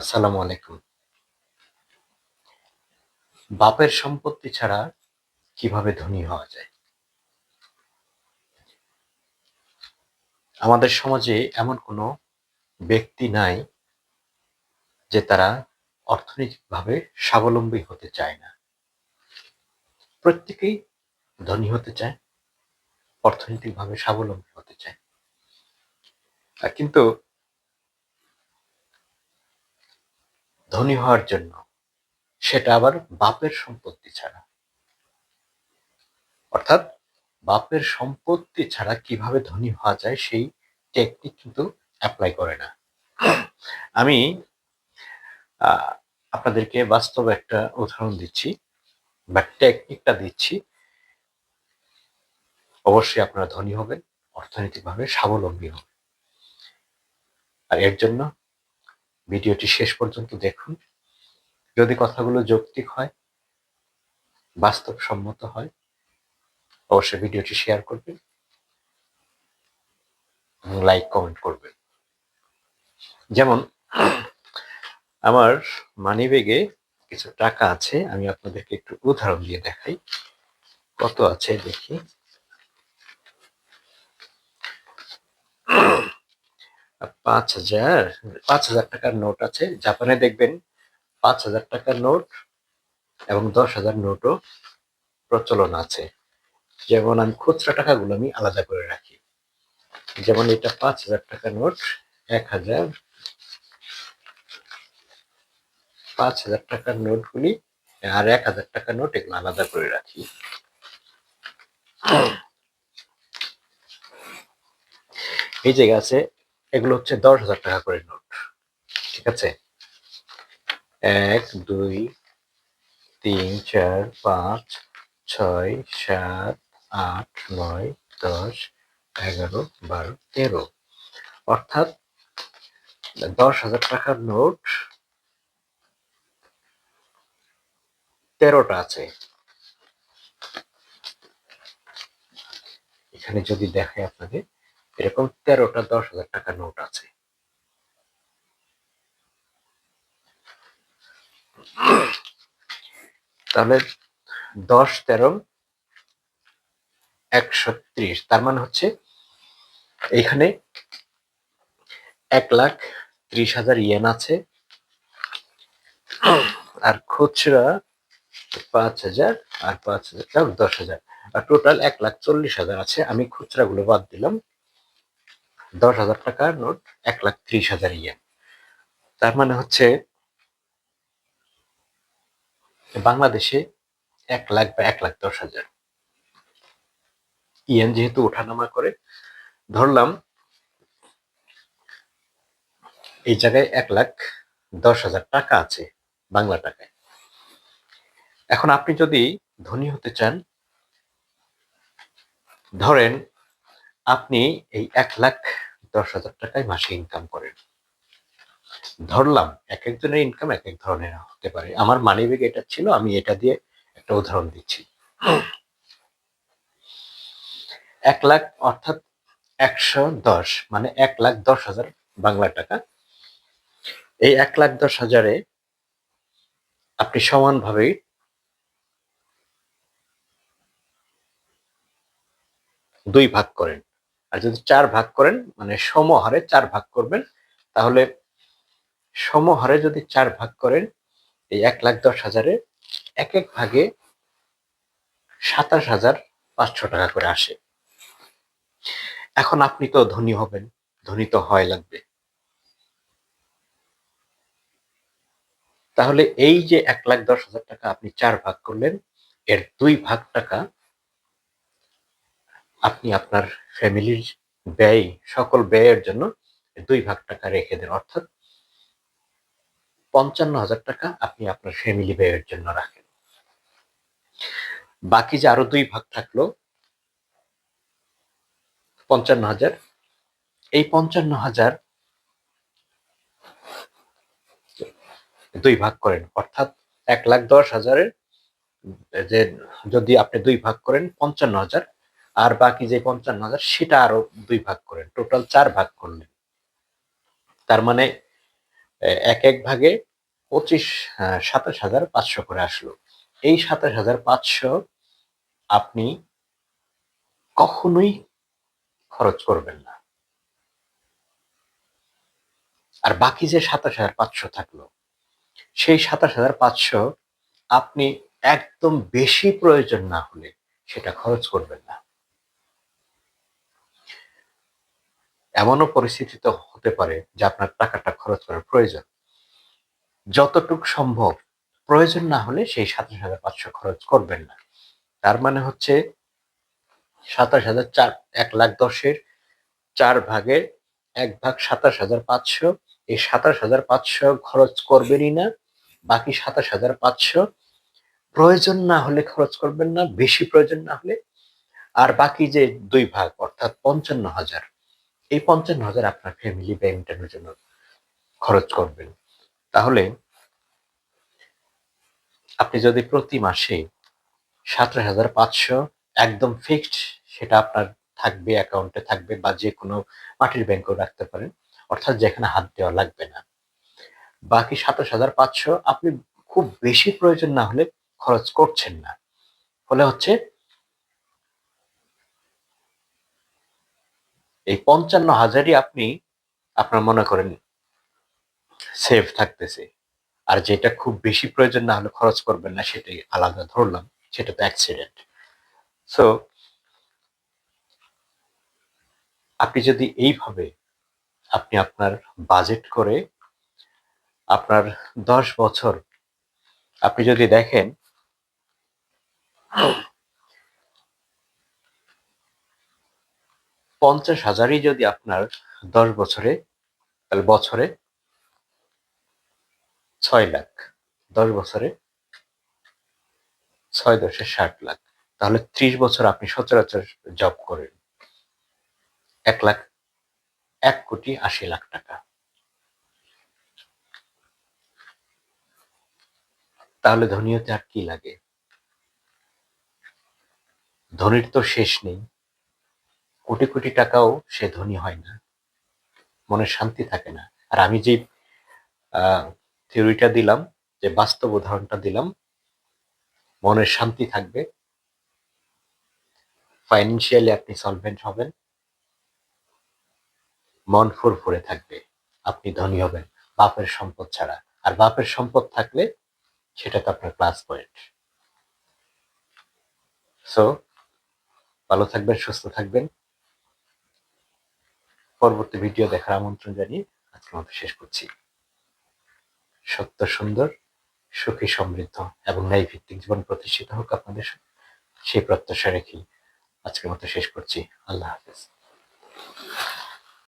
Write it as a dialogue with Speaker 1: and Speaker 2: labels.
Speaker 1: আসসালামু আলাইকুম বাপের সম্পত্তি ছাড়া কিভাবে ধনী হওয়া যায় আমাদের সমাজে এমন কোনো ব্যক্তি নাই যে তারা অর্থনৈতিকভাবে স্বাবলম্বী হতে চায় না প্রত্যেকেই ধনী হতে চায় অর্থনৈতিকভাবে স্বাবলম্বী হতে চায় কিন্তু ধনী হওয়ার জন্য সেটা আবার বাপের সম্পত্তি ছাড়া অর্থাৎ বাপের সম্পত্তি ছাড়া কিভাবে ধনী হওয়া যায় সেই টেকনিক কিন্তু অ্যাপ্লাই করে না আমি আপনাদেরকে বাস্তব একটা উদাহরণ দিচ্ছি বা টেকনিকটা দিচ্ছি অবশ্যই আপনারা ধনী হবেন অর্থনৈতিকভাবে স্বাবলম্বী হবেন আর এর জন্য ভিডিওটি শেষ পর্যন্ত দেখুন যদি কথাগুলো যৌক্তিক হয় বাস্তবসম্মত হয় অবশ্যই ভিডিওটি শেয়ার করবেন লাইক কমেন্ট করবেন যেমন আমার মানি বেগে কিছু টাকা আছে আমি আপনাদেরকে একটু উদাহরণ দিয়ে দেখাই কত আছে দেখি পাঁচ হাজার পাঁচ হাজার টাকার নোট আছে জাপানে দেখবেন পাঁচ হাজার টাকার নোট এবং দশ হাজার নোটও প্রচলন আছে যেমন আমি খুচরা টাকাগুলো আমি আলাদা করে রাখি যেমন এটা পাঁচ হাজার টাকার নোট এক হাজার পাঁচ হাজার টাকার নোটগুলি আর এক হাজার টাকার নোট এগুলো আলাদা করে রাখি এই জায়গা আছে এগুলো হচ্ছে দশ হাজার টাকা করে নোট ঠিক আছে এক দুই তিন চার পাঁচ ছয় সাত আট নয় দশ এগারো বারো তেরো অর্থাৎ দশ হাজার টাকার নোট তেরোটা আছে এখানে যদি দেখায় আপনাদের এরকম তেরোটা দশ হাজার টাকা নোট আছে তাহলে দশ তেরো একশো ত্রিশ তার মানে হচ্ছে এখানে এক লাখ ত্রিশ হাজার ইয়েন আছে আর খুচরা পাঁচ হাজার আর পাঁচ হাজার দশ হাজার আর টোটাল এক লাখ চল্লিশ হাজার আছে আমি খুচরা গুলো বাদ দিলাম দশ হাজার টাকার নোট এক লাখ ত্রিশ হাজার ইয়েন তার মানে হচ্ছে বাংলাদেশে এক লাখ বা এক লাখ দশ হাজার ইয়েন যেহেতু ওঠানামা করে ধরলাম এই জায়গায় এক লাখ দশ হাজার টাকা আছে বাংলা টাকায় এখন আপনি যদি ধনী হতে চান ধরেন আপনি এই এক লাখ দশ হাজার টাকায় মাসে ইনকাম করেন ধরলাম এক একজনের ইনকাম এক এক ধরনের হতে পারে আমার মানি ব্যাগ এটা ছিল আমি এটা দিয়ে একটা উদাহরণ দিচ্ছি এক লাখ অর্থাৎ একশো দশ মানে এক লাখ দশ হাজার বাংলা টাকা এই এক লাখ দশ হাজারে আপনি সমানভাবে দুই ভাগ করেন আর যদি চার ভাগ করেন মানে সমহারে চার ভাগ করবেন তাহলে সমহারে যদি চার ভাগ করেন এই এক লাখ দশ হাজারে এক এক ভাগে সাতাশ হাজার পাঁচশো টাকা করে আসে এখন আপনি তো ধনী হবেন ধনী তো হয় লাগবে তাহলে এই যে এক লাখ দশ হাজার টাকা আপনি চার ভাগ করলেন এর দুই ভাগ টাকা আপনি আপনার ফ্যামিলির ব্যয় সকল ব্যয়ের জন্য দুই ভাগ টাকা রেখে দেন অর্থাৎ পঞ্চান্ন হাজার টাকা আপনি আপনার ফ্যামিলি ব্যয়ের জন্য রাখেন বাকি যে আরো দুই ভাগ থাকলো পঞ্চান্ন হাজার এই পঞ্চান্ন হাজার দুই ভাগ করেন অর্থাৎ এক লাখ দশ হাজারের যে যদি আপনি দুই ভাগ করেন পঞ্চান্ন হাজার আর বাকি যে পঞ্চান্ন হাজার সেটা আরো দুই ভাগ করেন টোটাল চার ভাগ করলেন তার মানে এক এক ভাগে পঁচিশ সাতাশ হাজার পাঁচশো করে আসলো এই সাতাশ হাজার পাঁচশো আপনি কখনোই খরচ করবেন না আর বাকি যে সাতাশ হাজার পাঁচশো থাকলো সেই সাতাশ হাজার পাঁচশো আপনি একদম বেশি প্রয়োজন না হলে সেটা খরচ করবেন না এমনও পরিস্থিতিতে হতে পারে যে আপনার টাকাটা খরচ করার প্রয়োজন যতটুকু সম্ভব প্রয়োজন না হলে সেই সাতাশ হাজার পাঁচশো খরচ করবেন না তার মানে হচ্ছে সাতাশ হাজার চার এক লাখ দশের চার ভাগের এক ভাগ সাতাশ হাজার পাঁচশো এই সাতাশ হাজার পাঁচশো খরচ করবেনই না বাকি সাতাশ হাজার পাঁচশো প্রয়োজন না হলে খরচ করবেন না বেশি প্রয়োজন না হলে আর বাকি যে দুই ভাগ অর্থাৎ পঞ্চান্ন হাজার এই পঞ্চান্ন হাজার আপনার ফ্যামিলি ব্যয় মেটানোর জন্য খরচ করবেন তাহলে আপনি যদি প্রতি মাসে সতেরো হাজার পাঁচশো একদম ফিক্সড সেটা আপনার থাকবে অ্যাকাউন্টে থাকবে বা যে কোনো মাটির ব্যাংকেও রাখতে পারেন অর্থাৎ যেখানে হাত দেওয়া লাগবে না বাকি সাতাশ হাজার পাঁচশো আপনি খুব বেশি প্রয়োজন না হলে খরচ করছেন না ফলে হচ্ছে এই পঞ্চান্ন হাজারই আপনি আপনার মনে করেন সেভ থাকতেছে আর যেটা খুব বেশি প্রয়োজন না হলে খরচ করবেন না সেটাই আলাদা ধরলাম সেটা তো অ্যাক্সিডেন্ট সো আপনি যদি এইভাবে আপনি আপনার বাজেট করে আপনার দশ বছর আপনি যদি দেখেন পঞ্চাশ হাজারই যদি আপনার দশ বছরে তাহলে বছরে ছয় লাখ দশ বছরে ছয় দশে ষাট লাখ তাহলে ত্রিশ বছর আপনি সচরাচর জব করেন এক লাখ এক কোটি আশি লাখ টাকা তাহলে ধনী হতে আর কি লাগে ধনীর তো শেষ নেই কোটি কোটি টাকাও সে ধনী হয় না মনে শান্তি থাকে না আর আমি যে থিওরিটা দিলাম যে বাস্তব উদাহরণটা দিলাম মনের শান্তি থাকবে ফাইন্যান্সিয়ালি আপনি সলভেন্ট হবেন মন ফুরফুরে থাকবে আপনি ধনী হবেন বাপের সম্পদ ছাড়া আর বাপের সম্পদ থাকলে সেটা তো আপনার ক্লাস পয়েন্ট সো ভালো থাকবেন সুস্থ থাকবেন পরবর্তী ভিডিও দেখার আমন্ত্রণ জানিয়ে আজকের মতো শেষ করছি সত্য সুন্দর সুখী সমৃদ্ধ এবং ন্যায় ভিত্তিক জীবন প্রতিষ্ঠিত হোক আপনাদের সেই প্রত্যাশা রেখেই আজকের মতো শেষ করছি আল্লাহ হাফিজ